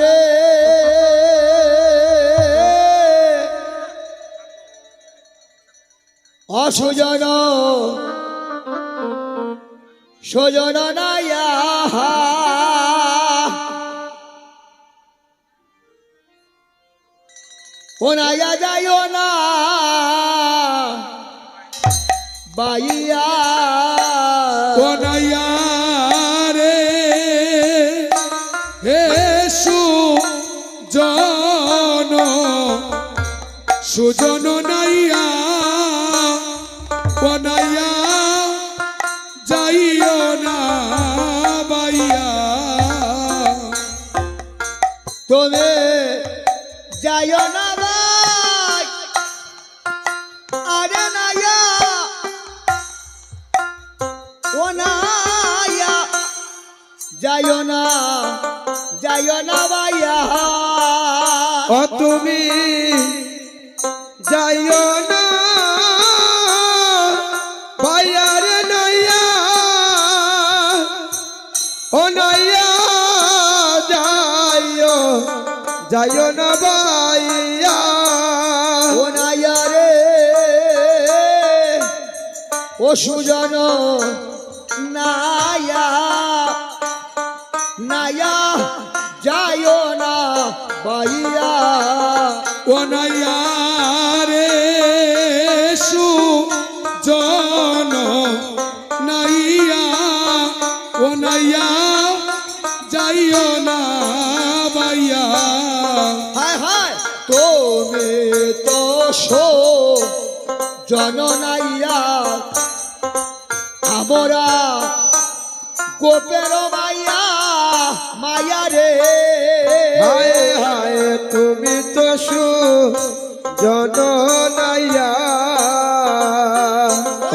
রে অসুজন সুজন নাইয়া। ও নাইয়া না। বাইয়া সুজন নাইয়া কোনাইয়া যাইও না বাইয়া। তুমি যাইও না ভাই, আরে নাইয়া ও নাইয়া যাইও না যাইও না যাইও না বাইয়া ও নাইয়া রে। ও সুজন নাইয়া। নাইয়া যাইও না ভাইয়া ও রে, সুজন জননাইয়া আমরা গোপের মাইয়া মায়া রে। হায় হায় তুমি তো সু জননাইয়া।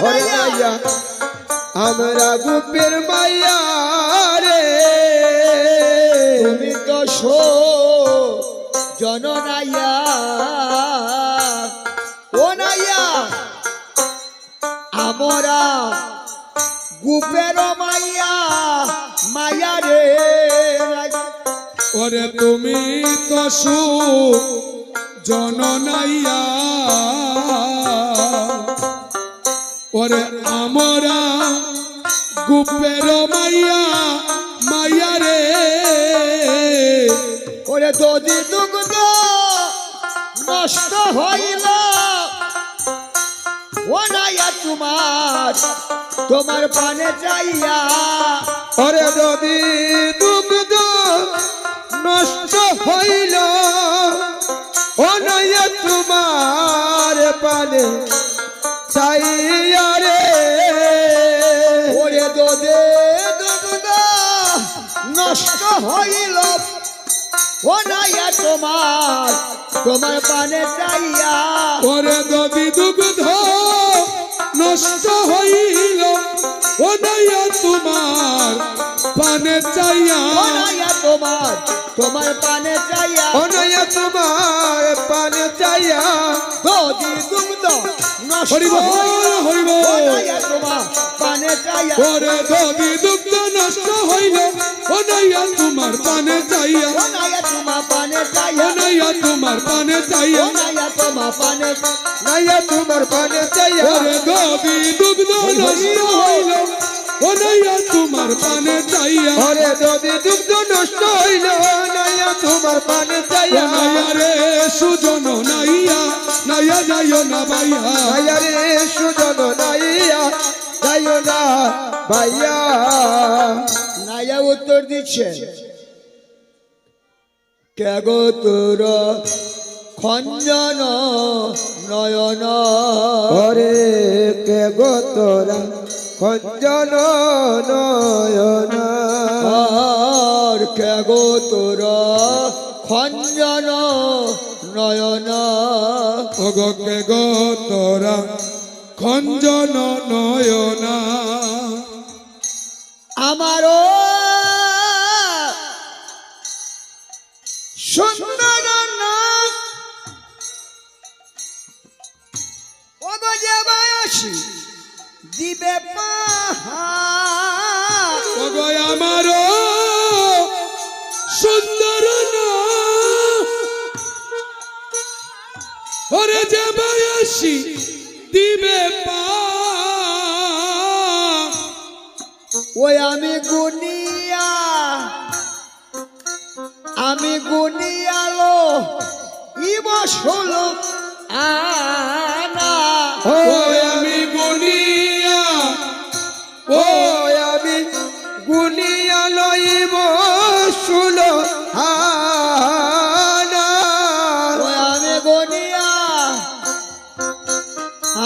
হরিয়া আমরা গুপের মাইয়া রে। তুমি তো শো জননাইয়া। ও নাইয়া আমরা গোপের মাইয়া মায়া রে ওরে তুমি তো সু জননাইয়া। ওরে আমরা গুপের মাইয়া মাইয়া রে। ওরে যদি দুগ্ধ নষ্ট হইল ও নাইয়া তোমার তোমার পানে চাইয়া। ওরে যদি দুগ্ধ নষ্ট হইল ও নইয়া তোমার পানে চাইয়া রে। ওরে দোদে দুগ্ধ নষ্ট হইল ও নাইয়া তোমার তোমার পানে চাইয়া। ওরে যদি দুগ্ধ নষ্ট হইল ও নইয়া তোমার পানে চাইয়া। ও নাইয়া তোমার তোমার পানে চাইয়া। ও নইয়া তোমার পানে চাইয়া। যদি দুগ্ধ ওরে যদি দুগ্ধ নষ্ট হইল ও নইয়া তোমার পানে চাইয়া। ও নাইয়া তোমার পানে ও চাইয়া তোমার পানে চাইয়া। ও নাইয়া তোমার পানে নইয়া তোমার পানে চাইয়া। ওরে যদি দুগ্ধ নষ্ট হইল ও নইয়া তোমার পানে চাইয়া। ওরে যদি দুগ্ধ নষ্ট হইল নইয়া তোমার পানে চাইয়া। নইয়া রে ভাইয়া। রে সুজন নাইয়া যাইও না ভাইয়া। নাইয়া উত্তর দিচ্ছে। কে গো তোর খঞ্জন নয়ন? ওরে কে গো তোরা খঞ্জন নয়ন? আর কে গো তোর খঞ্জন নয়ন? ওগো কে গো তোরা খঞ্জন নয়না। আমারও সুন্দর দিবে পাহাড়। ওগো বাসি দিবে পা। ওই আমি গুনিয়া আমি গুনিয়ালো ইবস হলো আনা।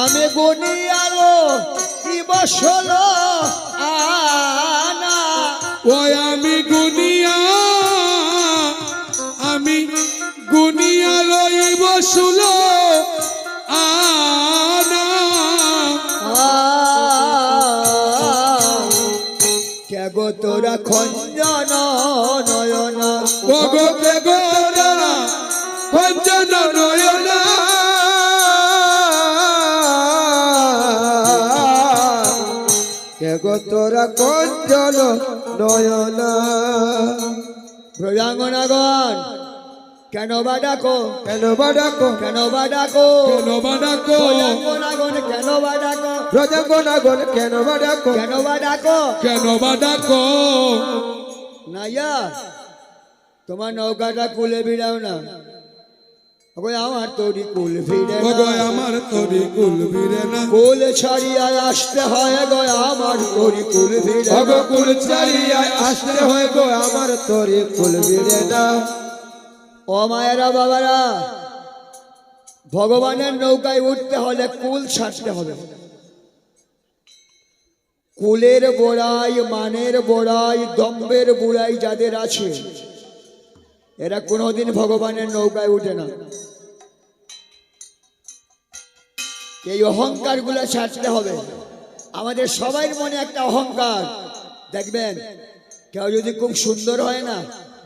আমি গুনিয়ালো ইবস হলো আনা। ওই আমি গুনিয়া আমি গুনিয়া লইব শুলো আনা। কেগো তোরা খঞ্জন? কেগো তোরা কঞ্জন নয়না? প্রজাঙ্গনাগণ কেন বা ডাকো? কেন বা ডাকো? কেন বা ডাকো? কেন বা ডাকো? প্রজাঙ্গনাগণ কেন বা ডাকো? প্রজাগণাগণ কেন বা ডাকো? কেন বা ডাকো? কেন বা ডাকো? নাইয়া তোমার নৌকাটা কুলে বিড়াও না। আমার তৈরি কুল ফিরে। আমার তরি কুল ভিড়ে না কুল ছাড়িয়া আসতে হয় গো আমার তৈরি কুল ফিরে। কুল আসতে হয় গো আমার তরি কুল ভিড়ে না ও মায়েরা বাবারা ভগবানের নৌকায় উঠতে হলে কুল ছাড়তে হবে কুলের বোড়াই মানের বোড়াই দম্বের বুড়াই যাদের আছে এরা কোনোদিন ভগবানের নৌকায় উঠে না। এই অহংকারগুলা ছাড়তে হবে। আমাদের সবাই মনে একটা অহংকার। দেখবেন, কেউ যদি খুব সুন্দর হয় না,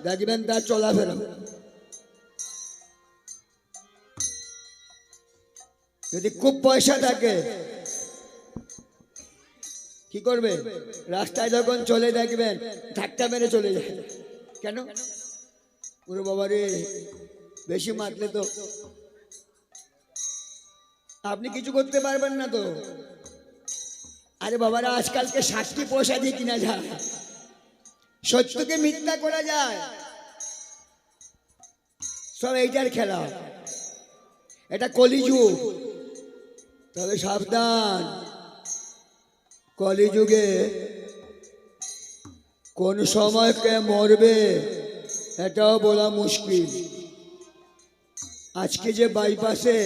দেখবেন তার চলাফেরা। যদি খুব পয়সা থাকে, কি করবে? রাস্তায় যখন চলে দেখবেন, ধাক্কা মেরে চলে যায়। কেন? ওরে বাবা রে বেশি মাতলে তো। আপনি কিছু করতে পারবেন না তো। আরে বাবারা, আজকালকে ষাটটি পয়সা দিয়ে কিনা যায়। সত্যকে মিথ্যা করা যায়। সব এইটার খেলা। এটা কলিযুগ। তবে সাবধান। কলিযুগে কোন সময় কে মরবে। এটাও বলা মুশকিল। আজকে যে বাইপাসে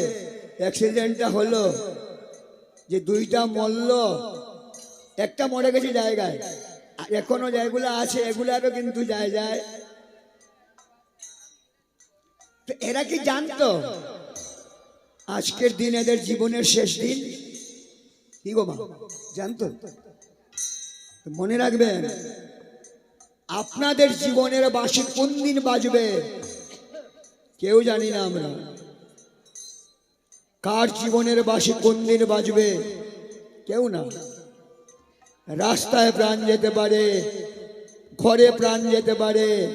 অ্যাক্সিডেন্টটা হলো, যে দুইটা মরল একটা মরে গেছে জায়গায় এখনও যেগুলো আছে, এগুলারও কিন্তু যায় যায় তো এরা কি জানতো? আজকের দিন এদের জীবনের শেষ দিন? কি গো মা, জানতো? মনে রাখবেন আপনাদের জীবনের বাসি কোন দিন বাজবে? কেউ জানি না আমরা। কার জীবনের বাসি কোন দিন বাজবে? কেউ না। রাস্তায় প্রাণ যেতে পারে, ঘরে প্রাণ যেতে পারে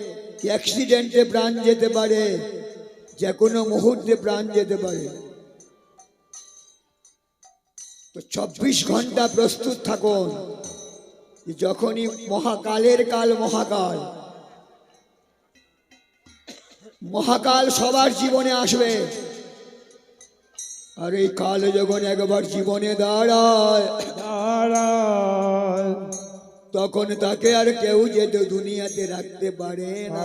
অ্যাক্সিডেন্টে প্রাণ যেতে পারে যে কোনো মুহূর্তে প্রাণ যেতে পারে। তো চব্বিশ ঘণ্টা প্রস্তুত থাকুন। যখনই মহাকালের কাল মহাকাল। মহাকাল সবার জীবনে আসবে। আর এই কাল যখন একবার জীবনে দাঁড়ায় তখন তাকে আর কেউ যেতে দুনিয়াতে রাখতে পারে না।